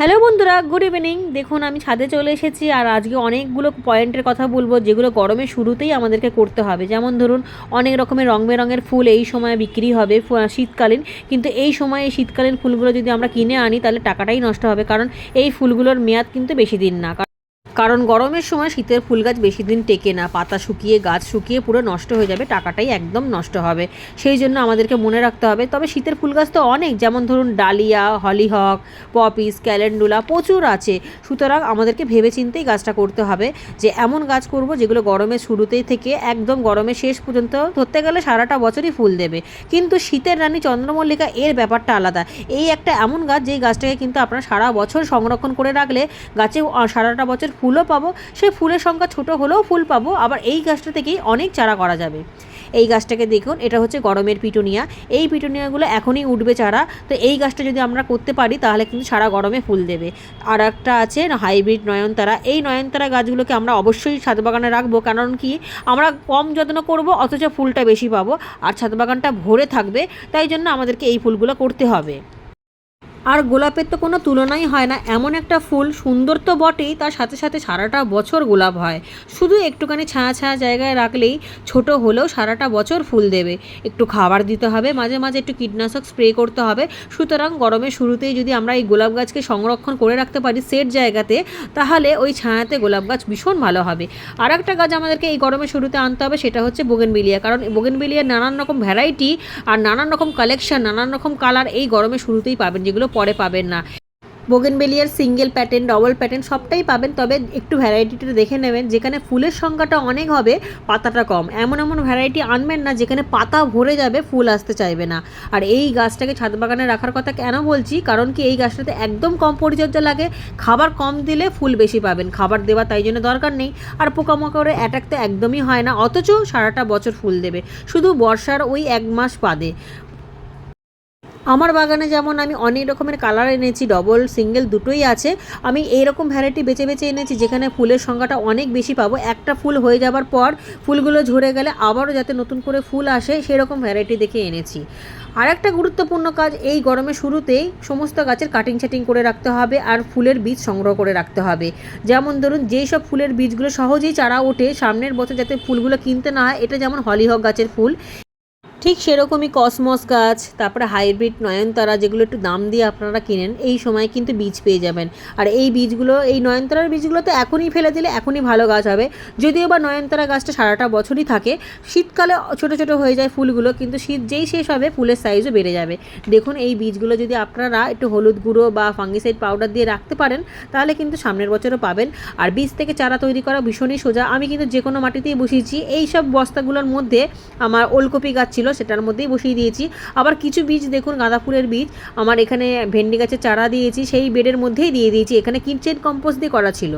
Hello বন্ধুরা, good evening. দেখুন, আমি ছাদে চলে এসেছি আর আজকে অনেকগুলো পয়েন্টের কথা বলব, যেগুলো গরমের শুরুতেই আমাদেরকে করতে হবে। যেমন ধরুন, অনেক রকমের রং বেরঙের ফুল এই সময় বিক্রি হবে শীতকালীন। কিন্তু এই সময় এই শীতকালীন ফুলগুলো যদি আমরা কিনে আনি, তাহলে টাকাটাই নষ্ট হবে, কারণ এই ফুলগুলোর মেয়াদ কিন্তু বেশি দিন না। কারণ গরমের সময় শীতের ফুল গাছ বেশি দিন টেকে না, পাতা শুকিয়ে, গাছ শুকিয়ে পুরো নষ্ট হয়ে যাবে, টাকাটাই একদম নষ্ট হবে। সেই জন্য আমাদেরকে মনে রাখতে হবে, তবে শীতের ফুল গাছ তো অনেক, যেমন ধরুন ডালিয়া, হলিহক, পপিস, ক্যালেন্ডুলা প্রচুর আছে। সুতরাং আমাদেরকে ভেবেচিন্তেই গাছটা করতে হবে যে এমন গাছ করব যেগুলো গরমের শুরুতেই থেকে একদম গরমের শেষ পর্যন্ত ধরতে গেলে সারাটা বছরই ফুল দেবে। কিন্তু শীতের রানী চন্দ্রমল্লিকা এর ব্যাপারটা আলাদা। এই একটা এমন গাছ যেই গাছটাকে কিন্তু আপনারা সারা বছর সংরক্ষণ করে রাখলে গাছে সারাটা বছর ফুলও পাবো, সেই ফুলের সংখ্যা ছোট হলেও ফুল পাবো, আবার এই গাছটা থেকেই অনেক চারা করা যাবে। এই গাছটাকে দেখুন, এটা হচ্ছে গরমের পিটুনিয়া। এই পিটুনিয়াগুলো এখনই উঠবে চারা, তো এই গাছটা যদি আমরা করতে পারি, তাহলে কিন্তু সারা গরমে ফুল দেবে। আর একটা আছে হাইব্রিড নয়নতারা। এই নয়নতারা গাছগুলোকে আমরা অবশ্যই ছাদ বাগানে রাখব, কারণ কি? আমরা কম যত্ন করব, অথচ ফুলটা বেশি পাবো, আর ছাদ বাগানটা ভরে থাকবে, তাই জন্য আমাদেরকে এই ফুলগুলো করতে হবে। আর গোলাপের তো কোনো তুলনাই হয় না, এমন একটা ফুল সুন্দর তো বটেই, তার সাথে সাথে সারাটা বছর গোলাপ হয়। শুধু একটুখানি ছায়া ছায়া জায়গায় রাখলেই ছোট হলেও সারাটা বছর ফুল দেবে। একটু খাবার দিতে হবে, মাঝে মাঝে একটু কীটনাশক স্প্রে করতে হবে। সুতরাং গরমের শুরুতেই যদি আমরা এই গোলাপ গাছকে সংরক্ষণ করে রাখতে পারি সেট জায়গাতে, তাহলে ওই ছায়াতে গোলাপ গাছ ভীষণ ভালো হবে। আর একটা গাছ আমাদেরকে এই গরমের শুরুতে আনতে হবে, সেটা হচ্ছে বোগেনবিলিয়া। কারণ বোগেনবিলিয়ার নানান রকম ভ্যারাইটি আর নানান রকম কালেকশন নানান রকম কালার এই গরমের শুরুতেই পাবেন, যেগুলো পরে পাবেন না। বোগেনবেলিয়ার সিঙ্গেল প্যাটার্ন ডবল প্যাটার্ন সবটাই পাবেন, তবে একটু ভ্যারাইটিটা দেখে নেবেন, যেখানে ফুলের সংখ্যাটা অনেক হবে, পাতাটা কম। এমন এমন ভ্যারাইটি আনবেন না, যেখানে পাতা ভরে যাবে, ফুল আসতে চাইবে না। আর এই গাছটাকে ছাদ বাগানে রাখার কথা কেন বলছি? কারণ কি এই গাছটাতে একদম কম পরিচর্যা লাগে, খাবার কম দিলে ফুল বেশি পাবেন, খাবার দেওয়া তাই জন্য দরকার নেই, আর পোকামাকড়ের অ্যাটাক তো একদমই হয় না, অথচ সারাটা বছর ফুল দেবে, শুধু বর্ষার ওই এক মাস বাদে। আমার বাগানে যেমন আমি অনেক রকমের কালার এনেছি ডবল সিঙ্গেল দুটোই আছে। আমি এইরকম ভ্যারাইটি বেছে বেছে এনেছি যেখানে ফুলের সংখ্যাটা অনেক বেশি পাবো। একটা ফুল হয়ে যাবার পর ফুলগুলো ঝরে গেলে আবারও যাতে নতুন করে ফুল আসে সেরকম ভ্যারাইটি দেখে এনেছি। আর একটা গুরুত্বপূর্ণ কাজ, এই গরমের শুরুতেই সমস্ত গাছের কাটিং ছাটিং করে রাখতে হবে আর ফুলের বীজ সংগ্রহ করে রাখতে হবে। যেমন ধরুন, যেই সব ফুলের বীজগুলো সহজেই চারা ওঠে, সামনের বছর যাতে ফুলগুলো কিনতে না হয়, এটা যেমন হলিহক গাছের ফুল ঠিক সেরকমই কসমস গাছ, তারপরে হাইব্রিড নয়নতারা যেগুলো একটু দাম দিয়ে আপনারা কিনেন, এই সময় কিন্তু বীজ পেয়ে যাবেন। আর এই বীজগুলো, এই নয়নতারার বীজগুলো তো এখনই ফেলে দিলে এখনই ভালো গাছ হবে। যদিও বা নয়নতারা গাছটা সারাটা বছরই থাকে, শীতকালে ছোট ছোট হয়ে যায় ফুলগুলো, কিন্তু শীত যেই শেষ হবে, ফুলের সাইজও বেড়ে যাবে। দেখুন, এই বীজগুলো যদি আপনারা একটু হলুদ গুঁড়ো বা ফাঙ্গিসাইড পাউডার দিয়ে রাখতে পারেন, তাহলে কিন্তু সামনের বছরও পাবেন। আর বীজ থেকে চারা তৈরি করা ভীষণই সোজা। আমি কিন্তু যে কোনো মাটিতেই বসিয়েছি। এই সব বস্তাগুলোর মধ্যে আমার ওলকপি গাছ ছিল সেটার মধ্যেই বসিয়ে দিয়েছি। আবার কিছু বীজ দেখুন গাঁদা ফুলের বীজ আমার এখানে ভেন্ডি গাছের চারা দিয়েছি সেই বেডের মধ্যেই দিয়ে দিয়েছি। এখানে কিচেন কম্পোস্ট দিয়ে করা ছিল।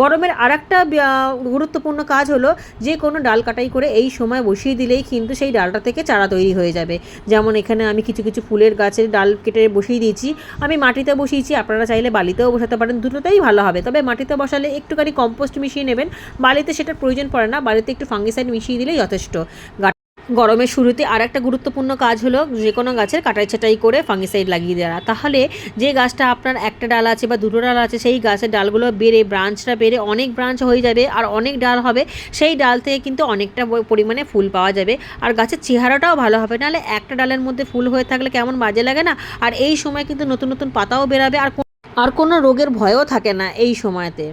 গরমের আরেকটা আহ, গুরুত্বপূর্ণ কাজ হলো যে কোনো ডাল কাটাই করে এই সময় বসিয়ে দিলেই কিন্তু সেই ডালটা থেকে চারা তৈরি হয়ে যাবে। যেমন এখানে আমি কিছু কিছু ফুলের গাছের ডাল কেটে বসিয়ে দিয়েছি। আমি মাটিতে বসিয়েছি আপনারা চাইলে বালিতেও বসাতে পারেন দুটোতেই ভালো হবে। তবে মাটিতে বসালে একটুখানি কম্পোস্ট মিশিয়ে নেবেন। বালিতে সেটার প্রয়োজন পড়ে না বালিতে একটু ফাঙ্গিসাইড মিশিয়ে দিলেই যথেষ্ট। গরমের শুরুতে আর একটা গুরুত্বপূর্ণ কাজ হলো যে কোনো গাছের কাটাই ছাটাই করে ফাঙ্গিসাইড লাগিয়ে দেওয়া। তাহলে যে গাছটা আপনার একটা ডাল আছে বা দুটো ডাল আছে, সেই গাছের ডালগুলো বেড়ে ব্রাঞ্চটা বেড়ে অনেক ব্রাঞ্চ হয়ে যাবে আর অনেক ডাল হবে, সেই ডাল থেকে কিন্তু অনেকটা পরিমাণে ফুল পাওয়া যাবে। আর গাছের চেহারাটাও ভালো হবে, নাহলে একটা ডালের মধ্যে ফুল হয়ে থাকলে কেমন বাজে লাগে না? আর এই সময় কিন্তু নতুন নতুন পাতাও বেরাবে আর আর কোনো রোগের ভয়ও থাকে না এই সময়তে।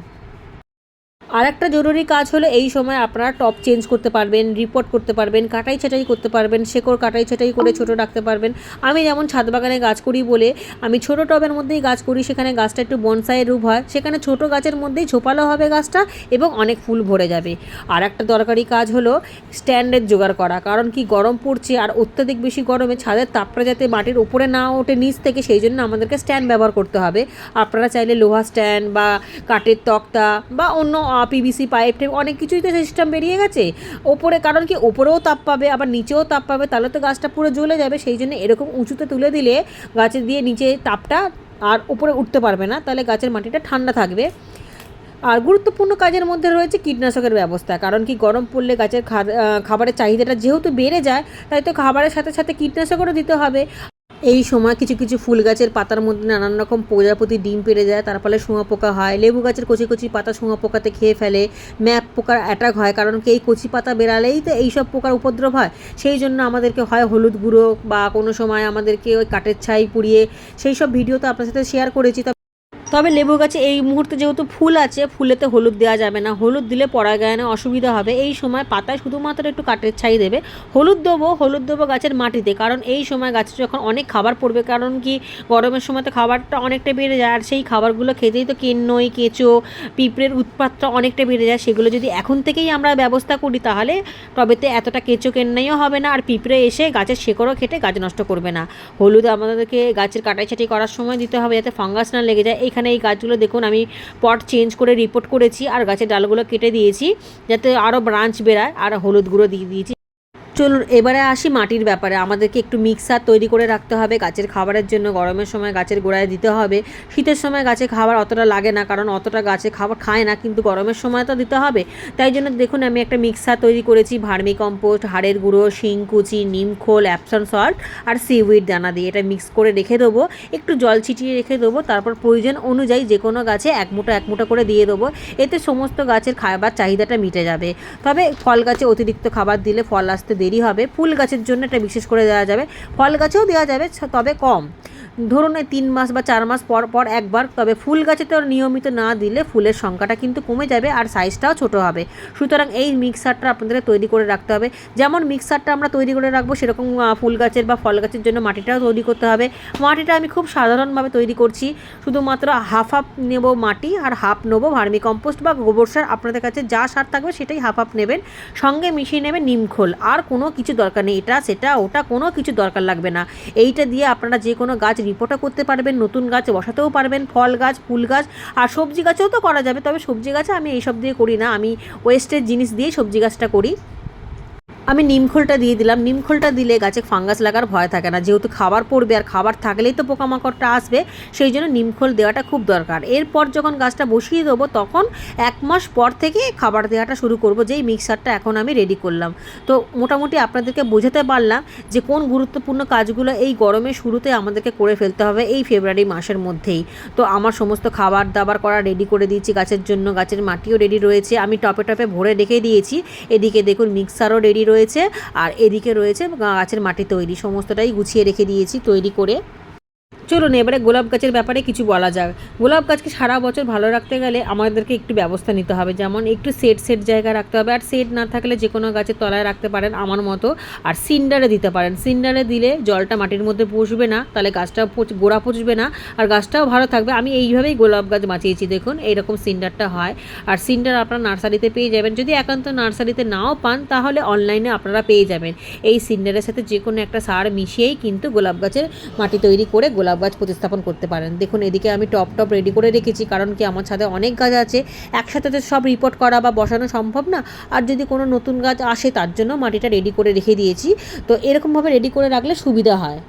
আর একটা জরুরি কাজ হলো এই সময় আপনারা টপ চেঞ্জ করতে পারবেন রিপোর্ট করতে পারবেন, কাটাই ছাটাই করতে পারবেন, শেকড় কাটাই ছাটাই করে ছোট রাখতে পারবেন। আমি যেমন ছাদ বাগানে গাছ করি বলে আমি ছোট টবের মধ্যেই গাছ করি, সেখানে গাছটা একটু বনসাইয়ের রূপ হয়, সেখানে ছোট গাছের মধ্যেই ঝোপালো হবে গাছটা এবং অনেক ফুল ভরে যাবে। আর একটা দরকারি কাজ হলো স্ট্যান্ডের জোগাড় করা, কারণ কি গরম পড়ছে আর অত্যাধিক বেশি গরমে ছাদের তাপটা যাতে মাটির উপরে না ওঠে নিচ থেকে, সেই জন্য আমাদেরকে স্ট্যান্ড ব্যবহার করতে হবে। আপনারা চাইলে লোহা স্ট্যান্ড বা কাঠের তক্তা বা অন্য পিভিসি পাইপ টাইপ অনেক কিছুই তো সিস্টেম বেরিয়ে গেছে। ওপরে কারণ কি? ওপরেও তাপ পাবে, আবার নিচেও তাপ পাবে, তাহলে তো গাছটা পুরো জ্বলে যাবে। সেই জন্য এরকম উঁচুতে তুলে দিলে গাছে দিয়ে নিচে তাপটা আর উপরে উঠতে পারবে না, তাহলে গাছের মাটিটা ঠান্ডা থাকবে। আর গুরুত্বপূর্ণ কাজের মধ্যে রয়েছে কীটনাশকের ব্যবস্থা। কারণ কি? গরম পড়লে গাছের খাবারের চাহিদাটা যেহেতু বেড়ে যায়, তাই তো খাবারের সাথে সাথে কীটনাশকেরও দিতে হবে। এই সময় কিছু কিছু ফুল গাছের পাতার মধ্যে নানান রকম প্রজাপতি ডিম পেড়ে যায়, তার ফলে শোঁয়া পোকা হয়। লেবু গাছের কচি কচি পাতা শোঁয়া পোকাতে খেয়ে ফেলে, ম্যাপ পোকার অ্যাটাক হয়, কারণ কি এই কচি পাতা বেরালেই তো এইসব পোকার উপদ্রব হয়। সেই জন্য আমাদেরকে হয় হলুদ গুঁড়ো বা কোনো সময় আমাদেরকে ওই কাঠের ছাই পুড়িয়ে, সেই সব ভিডিও তো আপনার সাথে শেয়ার করেছি। তবে লেবু গাছে এই মুহূর্তে যেহেতু ফুল আছে, ফুলেতে হলুদ দেওয়া যাবে না। হলুদ দিলে পরাগায়নে অসুবিধা হবে। এই সময় পাতায় শুধুমাত্র একটু কাঠের ছাই দেবে। হলুদ দেবো হলুদ দেবো গাছের মাটিতে, কারণ এই সময় গাছে যখন অনেক খাবার পড়বে, কারণ কি গরমের সময় তো খাবারটা অনেকটা বেড়ে যায়, আর সেই খাবারগুলো খেতেই তো কেন্নই কেঁচো, পিঁপড়ের উৎপাতটা অনেকটা বেড়ে যায়, সেগুলো যদি এখন থেকেই আমরা ব্যবস্থা করি তাহলে টবেতে এতটা কেঁচো কেন্নাইও হবে না, আর পিঁপড়ে এসে গাছের শেকড়ও খেটে গাছ নষ্ট করবে না। হলুদ আমাদেরকে গাছের কাটাই ছাটাই করার সময় দিতে হবে, যাতে ফাঙ্গাস না লেগে যায়, এইখানে এই গাছগুলো দেখুন, আমি পট চেঞ্জ করে রিপোর্ট করেছি আর গাছের ডালগুলো কেটে দিয়েছি যাতে আরও ব্রাঞ্চ বেরায় আর হলুদ গুঁড়ো দিয়ে দিয়েছি। চলুন, এবারে আসি মাটির ব্যাপারে। আমাদেরকে একটু মিক্সার তৈরি করে রাখতে হবে। গাছের খাবারের জন্য গরমের সময় গাছের গোড়ায় দিতে হবে। শীতের সময় গাছে খাবার অতটা লাগে না, কারণ অতটা গাছে খাবার খায় না, কিন্তু গরমের সময় তো দিতে হবে। তাই জন্য দেখুন, আমি একটা মিক্সার তৈরি করেছি, ভার্মি কম্পোস্ট, হাড়ের গুঁড়ো শিংকুচি নিমখোল অ্যাপসন সল্ট আর সিউইড দানা দিয়ে এটা মিক্স করে রেখে দেবো। একটু জল ছিটিয়ে রেখে দেবো। তারপর প্রয়োজন অনুযায়ী যে কোনো গাছে এক মুঠো এক মুঠো করে দিয়ে দেবো। এতে সমস্ত গাছের খাবার চাহিদাটা মিটে যাবে। তবে ফল গাছে অতিরিক্ত খাবার দিলে ফল আসতে দেরি হবে। ফুল গাছের জন্য এটা বিশেষ করে দেওয়া যাবে। ফল গাছেও দেওয়া যাবে তবে কম। ধরুন এই তিন মাস বা চার মাস পর পর একবার, তবে ফুল গাছে তো নিয়মিত না দিলে ফুলের সংখ্যাটা কিন্তু কমে যাবে আর সাইজটাও ছোট হবে। সুতরাং এই মিক্সারটা আপনাদের তৈরি করে রাখতে হবে। যেমন মিক্সারটা আমরা তৈরি করে রাখব, সেরকম ফুল গাছের বা ফল গাছের জন্য মাটিটাও তৈরি করতে হবে। মাটিটা আমি খুব সাধারণভাবে তৈরি করছি। শুধুমাত্র হাফ হাফ নেব মাটি আর হাফ নেব ভার্মি কম্পোস্ট বা গোবর সার। আপনাদের কাছে যা সার থাকবে সেটাই হাফ হাফ নেবেন। সঙ্গে মিশিয়ে নেবেন নিমখোল আর কোনো কিছু দরকার নেই। এটা, সেটা, ওটা কোনো কিছু দরকার লাগবে না। এইটা দিয়ে আপনারা যে কোনো গাছ রিপোর্টও করতে পারবেন, নতুন গাছ বসাতেও পারবেন, ফল গাছ, ফুল গাছ, আর সবজি গাছেও তো করা যাবে, তবে সবজি গাছে আমি এইসব দিয়ে করি না। আমি ওয়েস্টের জিনিস দিয়ে সবজি গাছটা করি। আমি নিমখোলটা দিয়ে দিলাম। নিমখোলটা দিলে গাছে ফাঙ্গাস লাগার ভয় থাকে না। যেহেতু খাবার পড়বে আর খাবার থাকলেই তো পোকামাকড়টা আসবে, সেই জন্য নিমখোল দেওয়াটা খুব দরকার। এরপর যখন গাছটা বসিয়ে দেবো, তখন এক মাস পর থেকে খাবার দেওয়াটা শুরু করব, যেই মিক্সারটা এখন আমি রেডি করলাম। তো মোটামুটি আপনাদেরকে বোঝাতে পারলাম যে কোন গুরুত্বপূর্ণ কাজগুলো এই গরমের শুরুতে আমাদেরকে করে ফেলতে হবে এই ফেব্রুয়ারি মাসের মধ্যেই। তো আমার সমস্ত খাবার দাবার করা রেডি করে দিয়েছি গাছের জন্য। গাছের মাটিও রেডি রয়েছে। আমি টপে টপে ভরে রেখে দিয়েছি। এদিকে দেখুন, মিক্সারও রেডি রয়েছে। আর এদিকে রয়েছে গাছের মাটি তৈরি সমস্তটাই গুছিয়ে রেখে দিয়েছি তৈরি করে। চলুন, এবারে গোলাপ গাছের ব্যাপারে কিছু বলা যাক। গোলাপ গাছকে সারা বছর ভালো রাখতে গেলে আমাদেরকে একটু ব্যবস্থা নিতে হবে। যেমন, একটু সেট সেট জায়গা রাখতে হবে। আর সেট না থাকলে যে কোনো গাছের তলায় রাখতে পারেন আমার মতো। আর সিন্ডারে দিতে পারেন। সিন্ডারে দিলে জলটা মাটির মধ্যে পচবে না, তাহলে গাছটাও গোড়া পচবে না, আর গাছটাও ভালো থাকবে। আমি এইভাবেই গোলাপ গাছ বাঁচিয়েছি, দেখুন, এইরকম সিন্ডারটা হয়। আর সিন্ডার আপনারা নার্সারিতে পেয়ে যাবেন। যদি একান্ত নার্সারিতে নাও পান, তাহলে অনলাইনে আপনারা পেয়ে যাবেন। এই সিন্ডারের সাথে যে কোনো একটা সার মিশিয়েই কিন্তু গোলাপ গাছের মাটি তৈরি করে গোলাপ গাছ প্রতিস্থাপন করতে পারেন। দেখুন, এদিকে আমি টপ টপ রেডি করে রেখেছি, কারণ কি আমার ছাদে অনেক গাছ আছে। একসাথে তো সব রিপোর্ট করা বা বসানো সম্ভব না। আর যদি কোনো নতুন গাছ আসে, তার জন্য মাটিটা রেডি করে রেখে দিয়েছি। তো এরকমভাবে রেডি করে রাখলে সুবিধা হয়।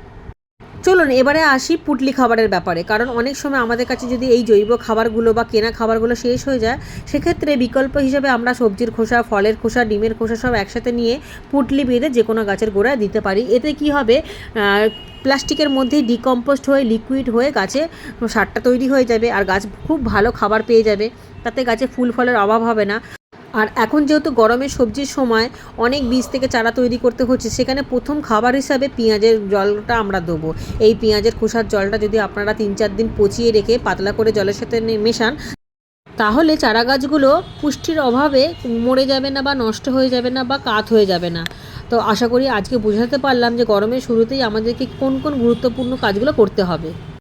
চলুন, এবারে আসি পুটলি খাবারের ব্যাপারে। কারণ অনেক সময় আমাদের কাছে যদি এই জৈব খাবারগুলো বা কেনা খাবারগুলো শেষ হয়ে যায়, সেক্ষেত্রে বিকল্প হিসেবে আমরা সবজির খোসা, ফলের খোসা, ডিমের খোসা সব একসাথে নিয়ে পুটলি বেঁধে যে কোনো গাছের গোড়ায় দিতে পারি। এতে কি হবে? প্লাস্টিকের মধ্যেই ডিকম্পোস্ট হয়ে লিকুইড হয়ে গাছে সারটা তৈরি হয়ে যাবে, আর গাছ খুব ভালো খাবার পেয়ে যাবে। তাতে গাছে ফুল ফলের অভাব হবে না। আর এখন যেহেতু গরমের সবজির সময় অনেক বীজ থেকে চারা তৈরি করতে হচ্ছে, সেখানে প্রথম খাবার হিসাবে পেঁয়াজের জলটা আমরা দেবো। এই পেঁয়াজের খোসার জলটা যদি আপনারা তিন চার দিন পচিয়ে রেখে পাতলা করে জলের সাথে মেশান, তাহলে চারা গাছগুলো পুষ্টির অভাবে মরে যাবে না বা নষ্ট হয়ে যাবে না বা কাত হয়ে যাবে না। তো আশা করি আজকে বোঝাতে পারলাম যে গরমের শুরুতেই আমাদেরকে কোন কোন গুরুত্বপূর্ণ কাজগুলো করতে হবে।